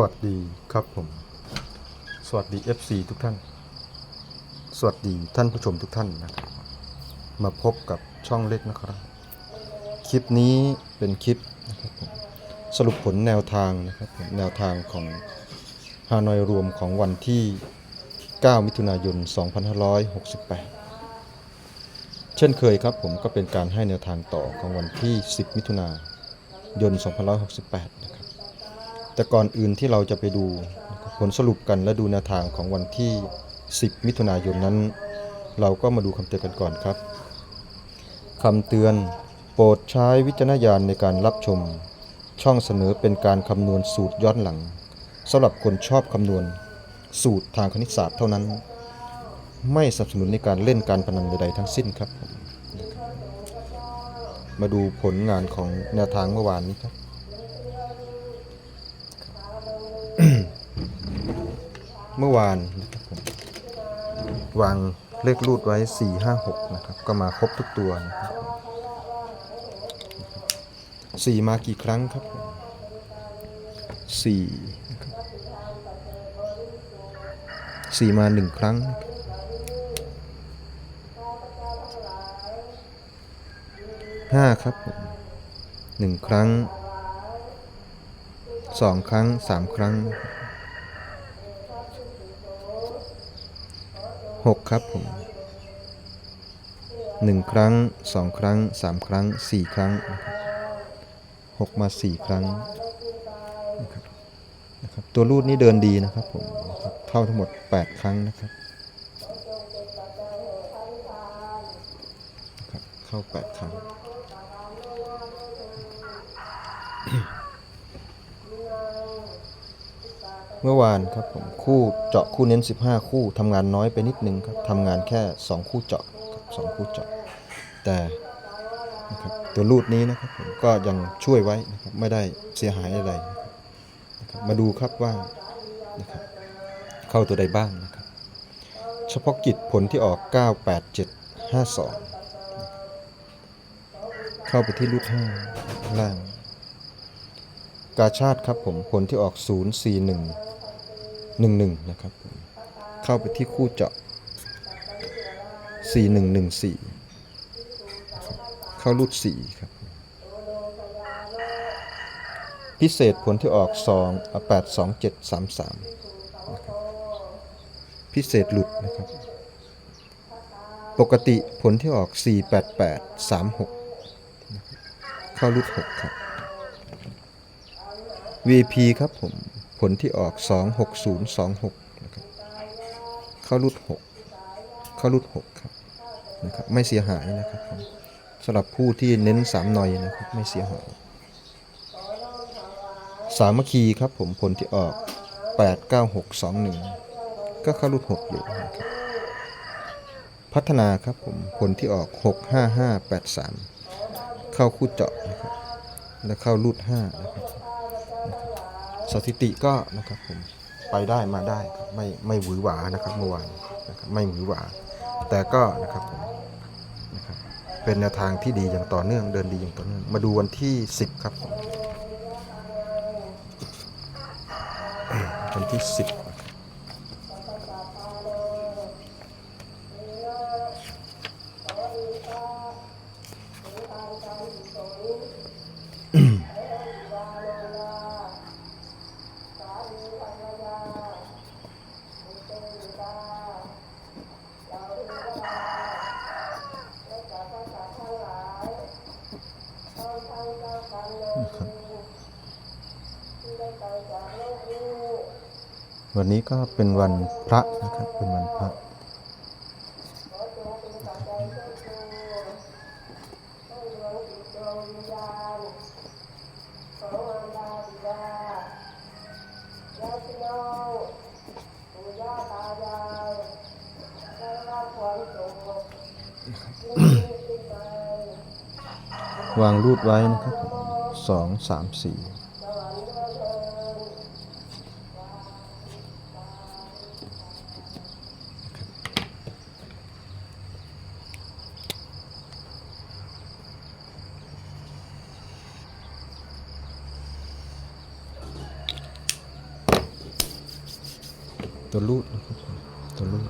วัสดีครับผม สวัสดี FC ทุกท่าน สวัสดีท่านผู้ชมทุกท่านนะครับ มาพบกับช่องเล็กนะครับ คลิปนี้เป็นคลิปนะครับผมสรุปผลแนวทางนะครับผมแนวทางของฮานอยรวมของวันที่ 9 มิถุนายน 2568 เช่นเคยครับผมก็เป็นการให้แนวทางต่อของวันที่ 10 มิถุนายน 2568 นะครับ แต่ก่อนอื่นที่เราจะไปดูผลสรุปกันและดูแนวทางของวันที่ 10 มิถุนายนนั้น เราก็มาดูคำเตือนกันก่อนครับคำเตือนโปรดใช้วิจารณญาณในการรับชม ช่องเสนอเป็นการคำนวณสูตรย้อนหลังสำหรับคนชอบคำนวณสูตรทางคณิตศาสตร์เท่านั้น ไม่สนับสนุนในการเล่นการพนันใดๆทั้งสิ้นครับ มาดูผลงานของแนวทางเมื่อวานนี้ครับ เมื่อวานนะครับผมวางเลขรูดไว้ 4 5 6 นะครับ ก็มาครบทุกตัวนะครับสี่มากี่ครั้งครับผมสี่สี่มาหนึ่งครั้ง ห้าครับผมหนึ่งครั้งสองครั้งสามครั้ง 6ครับหกครับผมหนึ่งครั้งสองครั้งสามครั้งสี่ครั้งนะครับหกมาสี่ครั้งนะครับนะครับตัวรูดนี่เดินดีนะครับผมเข้าทั้งหมดแปดครั้งนะครับนะครับเข้าแปดครั้ง เมื่อวานครับผมคู่เจาะคู่เน้น 15 คู่ทำงานน้อยไปนิดนึงครับทำงานแค่ 2 คู่เจาะครับสองคู่เจาะ แต่นะครับตัวรูดนี้นะครับผมก็ยังช่วยไว้นะครับไม่ได้เสียหายอะไรนะครับมาดูครับว่านะครับเข้าตัวใดบ้างนะครับ เฉพาะกิจผลที่ออก 98752 เข้าไปที่รูด5ล่าง กาชาติครับผมผลที่ออก 041 11 นะครับ เข้าไปที่คู่เจาะ 4114นะครับเข้ารูด 4 ครับ พิเศษผลที่ออก2อะ82733นะครับพิเศษหลุดนะครับ ปกติผลที่ออก 48836 เข้ารูด 6 ครับ VP ครับผม ผลที่ออก 26026นะครับเข้ารุด6เข้ารุด6ครับนะครับไม่เสียหายนะครับสำหรับผู้ที่เน้น3หน่อยนะครับไม่เสียหายสามัคคีครับผมผลที่ออก 89621 ก็เข้ารุด6อยู่นะครับพัฒนาครับผมผลที่ออก 65583 เข้าคู่เจาะนะครับและเข้ารูด5นะครับ สถิติก็นะครับผมไปได้มาได้ไม่ไม่หวือหวานะครับเมื่อวานนะครับไม่หวือหวา แต่ก็นะครับผมนะครับเป็นแนวทางที่ดีอย่างต่อเนื่องเดินดีอย่างต่อเนื่องมาดูวันที่ 10 ครับผมวันที่ 10นะครับนะครับ วันนี้ก็เป็นวันพระนะครับ เป็นวันพระวางรูดไว้นะครับสองสามสี่ ตัวรูดตัวรูด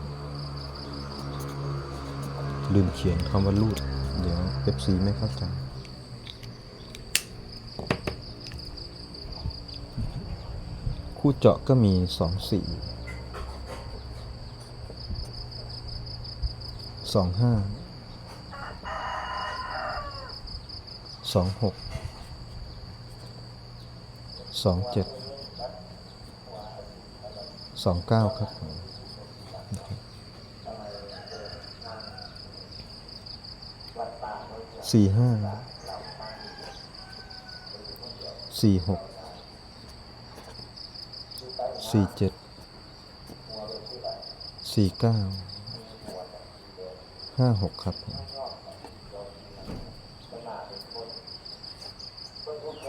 ลืมเขียนคำว่ารูด เดี๋ยวเป๊ปซีไม่เข้าใจคู่เจาะก็มีสองสี่สองห้าสองหกสองเจ็ด สองเก้าครับผมสี่ห้าสี่หกสี่เจ็ดสี่เก้าห้าหกครับ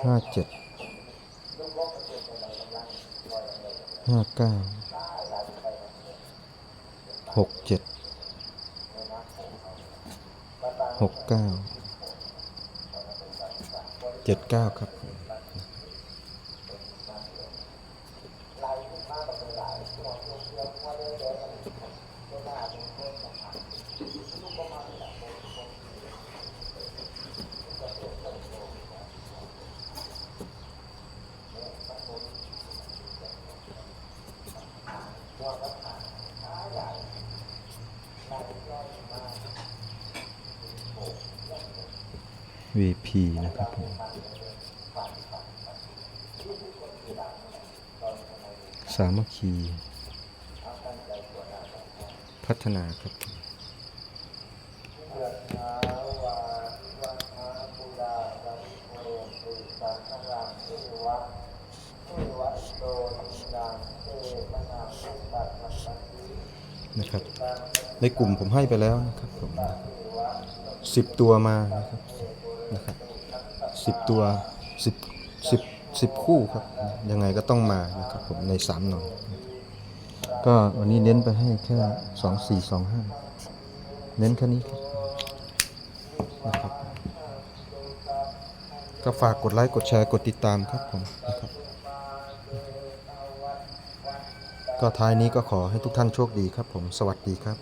ห้าเจ็ดห้าเก้า หกเจ็ดหกเก้าเจ็ดเก้าครับ VP นะครับผมสามัคคี พัฒนาครับผมนะครับ ในกลุ่มผมให้ไปแล้วนะครับผมสิบตัวมานะครับ นะครับสิบตัวสิบสิบสิบคู่ครับ ยังไงก็ต้องมานะครับผมในสามหน่อยก็วันนี้เน้นไปให้แค่สองสี่สองห้าเน้นแค่นี้ครับนะครับก็ฝากกดไลค์กดแชร์กดติดตามครับผมนะครับก็ท้ายนี้ก็ขอให้ทุกท่านโชคดีครับผมสวัสดีครับ